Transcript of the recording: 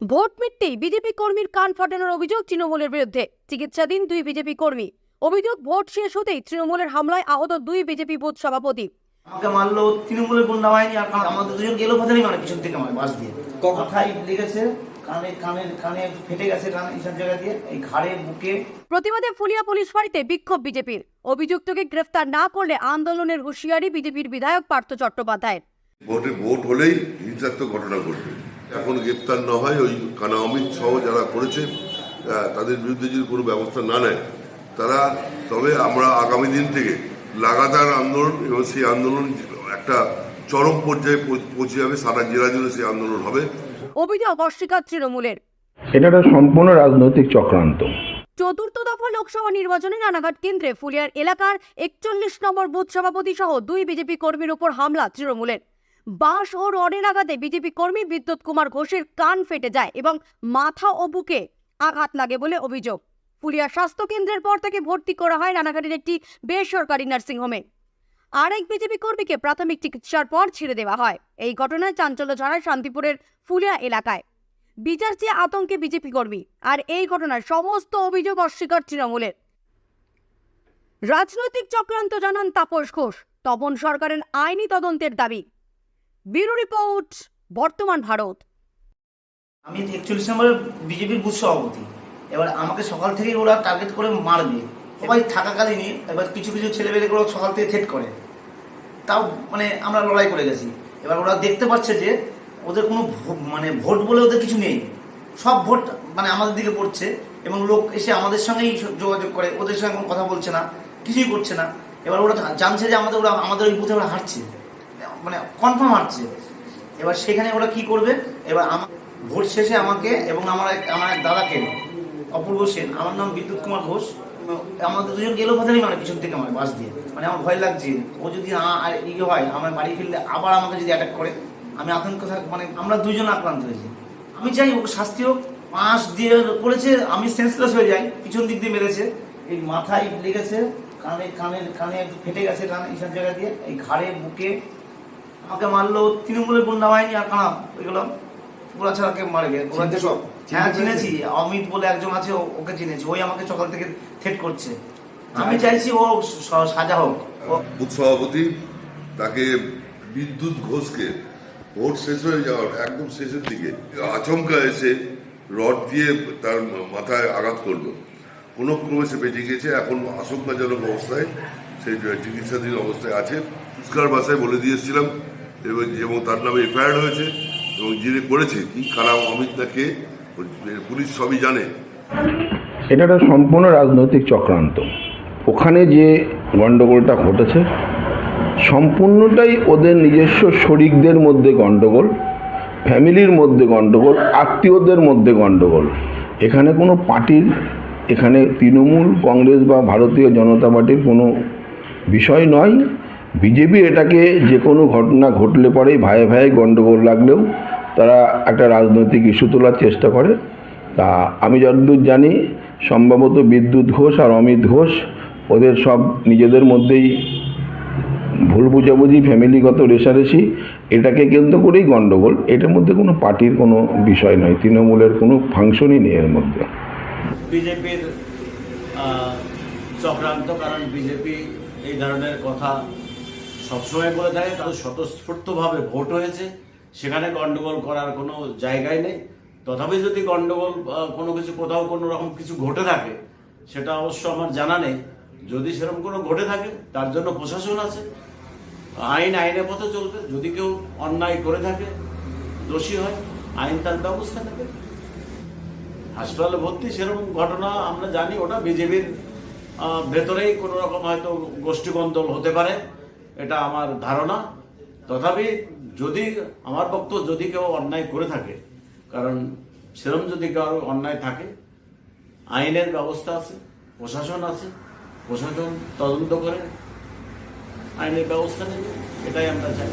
Vote মিটতেই BJP কর্মীর কান ফাটানোর অভিযোগ তৃণমূলের বিরুদ্ধে। চিকিৎসাধীন দুই বিজেপি কর্মী। অভিযোগ ভোট শেষ হতেই তৃণমূলের হামলায় আহত দুই বিজেপি বুথ সভাপতি। আমাকে মারলো তৃণমূলের গুন্ডা বাহিনী আর আমাদের দুজন গেলো ফাদারই মানে পিছন থেকে আমার বাস দিয়ে। কথাই লেগেছে? কানে কানে কানে ফেটে গেছে কানে এইসব জায়গা দিয়ে এই ঘাড়ে বুকে। প্রতিবাদে ফুলিয়া পুলিশ ফাঁড়িতে বিক্ষোভ বিজেপির। অভিযুক্তকে গ্রেফতার না করলে আন্দোলনের হুঁশিয়ারি বিজেপির বিধায়ক পার্থ চট্টোপাধ্যায়ের। ভোটে ভোট হলেই হিংসাত্মক ঘটনা ঘটবে। এখন গ্রেপ্তার না হয় ওই কানা অমিত সহ যারা করেছে আহ, তাদের বিরুদ্ধে যদি কোনো ব্যবস্থা না নেয় তারা তবে আমরা আগামী দিন থেকে লাগাতার আন্দোলন এবং সেই আন্দোলন একটা চরম পর্যায়ে পৌঁছে যাবে সারা জেলা জুড়ে সেই আন্দোলন হবে। অভিযোগ অস্বীকার তৃণমূলের। এটা সম্পূর্ণ রাজনৈতিক চক্রান্ত। চতুর্থ দফা লোকসভা নির্বাচনে রানাঘাট কেন্দ্রে ফুলিয়ার এলাকার একচল্লিশ নম্বর বুথ সভাপতি সহ দুই বিজেপি কর্মীর উপর হামলা তৃণমূলের। বাঁশ ও রডের আঘাতে বিজেপি কর্মী বিদ্যুৎ কুমার ঘোষের কান ফেটে যায় এবং মাথা ও বুকে আঘাত লাগে বলে অভিযোগ। ফুলিয়া স্বাস্থ্য কেন্দ্রের পর থেকে ভর্তি করা হয় রানাঘাটের একটি বেসরকারি নার্সিংহোমে আরেক বিজেপি কর্মীকে প্রাথমিক চিকিৎসার পর ছেড়ে দেওয়া হয়। এই ঘটনায় চাঞ্চল্য ছড়ায় শান্তিপুরের ফুলিয়া এলাকায়। বিচার চেয়ে আতঙ্কে বিজেপি কর্মী। আর এই ঘটনার সমস্ত অভিযোগ অস্বীকার তৃণমূলের। রাজনৈতিক চক্রান্ত জানান তাপস ঘোষ। তপন সরকারের আইনি তদন্তের দাবি। ব্যুরো রিপোর্ট, বর্তমান ভারত। আমি একচল্লিশ নম্বরের বিজেপির বুথ সভাপতি। এবার আমাকে সকাল থেকেই ওরা টার্গেট করে মারবে। সবাই থাকাকালীনই এবার কিছু কিছু ছেলেমেয়েকে ওরা সকাল থেকে থ্রেট করে। তাও মানে আমরা লড়াই করে গেছি। এবার ওরা দেখতে পাচ্ছে যে ওদের কোনো মানে ভোট বলে ওদের কিছু নেই। সব ভোট মানে আমাদের দিকে পড়ছে এবং লোক এসে আমাদের সঙ্গেই যোগাযোগ করে, ওদের সঙ্গে কোনো কথা বলছে না, কিছুই করছে না। এবার ওরা জানছে যে আমাদের ওরা, আমাদের ওই বুথে ওরা হারছে। মানে কনফার্ম আসছে। এবার সেখানে ওরা কি করবে? এবার আমার ভোট শেষে আমাকে এবং আমার এক আমার এক দাদাকে, অপূর্ব সেন, আমার নাম বিদ্যুৎ কুমার ঘোষ, আমাদের দুজন গেলো ফাদারই মানে পিছন থেকে আমার বাস দিয়ে। মানে আমার ভয় লাগছে। ও যদি ইয়ে হয়, আমার বাড়ি ফিরলে আবার আমাকে যদি অ্যাটাক করে, আমি আতঙ্ক থাক- মানে আমরা দুজন আক্রান্ত হয়েছি। আমি চাই ওকে শাস্তি হোক। পাঁচ দিয়ে করেছে, আমি সেন্সলেস হয়ে যাই। পিছন দিক দিয়ে মেরেছে। এই মাথায় লেগেছে, কানে কানে কানে ফেটে গেছে, কানে এইসব জায়গা দিয়ে। এই ঘাড়ে বুকে আমাকে মারলো তৃণমূলের গুন্ডা বাহিনী আর কানা ওইগুলো ওরা ছাড়া কেউ মারে গেছে ওরা যে সব হ্যাঁ চিনেছি। অমিত বলে একজন আছে ও- ওকে চিনেছি। ওই আমাকে সকাল থেকে থ্রেট করছে। আমি চাইছি ও সাজা হোক। ও বুথ সভাপতি তাকে বিদ্যুৎ ঘোষকে ভোট শেষ হয়ে যাওয়ার একদম শেষের দিকে আচমকা এসে রড দিয়ে তার মাথায় আঘাত করল। কোনো ক্রমে সে বেঁচে গিয়েছে। এখন আশঙ্কাজনক অবস্থায় সেই চিকিৎসাধীন অবস্থায় আছে। পুষ্কার বাসায় বলে দিয়েছিলাম এবং এবং তার নামে এফআইআর হয়েছে এবং যিনি করেছে, কি কারাম অমিত না কে? পুলিশ সবই জানে। এটা একটা সম্পূর্ণ রাজনৈতিক চক্রান্ত। ওখানে যে গণ্ডগোলটা ঘটেছে, সম্পূর্ণটাই ওদের নিজস্ব শরিকদের মধ্যে গণ্ডগোল, ফ্যামিলির মধ্যে গণ্ডগোল, আত্মীয়দের মধ্যে গণ্ডগোল। এখানে কোনো পার্টির, এখানে তৃণমূল, কংগ্রেস বা ভারতীয় জনতা পার্টির কোনো বিষয় নয়। বিজেপি এটাকে যে কোনো ঘটনা ঘটলে পরেই ভাইয়ে ভাইয়ে গণ্ডগোল লাগলেও তারা একটা রাজনৈতিক ইস্যু তোলার চেষ্টা করে। তা আমি যতদূর জানি, সম্ভবত বিদ্যুৎ ঘোষ আর অমিত ঘোষ ওদের সব নিজেদের মধ্যেই ভুল বুঝাবুঝি, ফ্যামিলিগত রেশারেশি এটাকে কেন্দ্র করেই গণ্ডগোল। এটার মধ্যে কোনো পার্টির কোনো বিষয় নয়, তৃণমূলের কোনো ফাংশনই নেই এর মধ্যে। বিজেপির চক্রান্ত কারণ বিজেপি এই ধরনের কথা সবসময় বলে থাকে তাদের স্বতঃস্ফূর্তভাবে ভোট হয়েছে। সেখানে গন্ডগোল করার কোনো জায়গায় নেই। তথাপি যদি গন্ডগোল আহ, কোনো কিছু কোথাও কোনো রকম কিছু ঘটে থাকে সেটা অবশ্য আমার জানা নেই। যদি সেরকম কোনো ঘটে থাকে তার জন্য প্রশাসন আছে। আইন আইনের পথে চলবে। যদি কেউ অন্যায় করে থাকে দোষী হয় আইন তার ব্যবস্থা নেবে। হাসপাতালে ভর্তি সেরকম ঘটনা আমরা জানি ওটা বিজেপির ভেতরেই কোনো রকম হয়তো গোষ্ঠীকন্দল হতে পারে। এটা আমার ধারণা। তথাপি যদি আমার বক্তব্য যদি কেউ অন্যায় করে থাকে, কারণ সেরম যদি কারও অন্যায় থাকে, আইনের ব্যবস্থা আছে, প্রশাসন আছে, প্রশাসন তদন্ত করে আইনের ব্যবস্থা নেবে, এটাই আমরা চাই।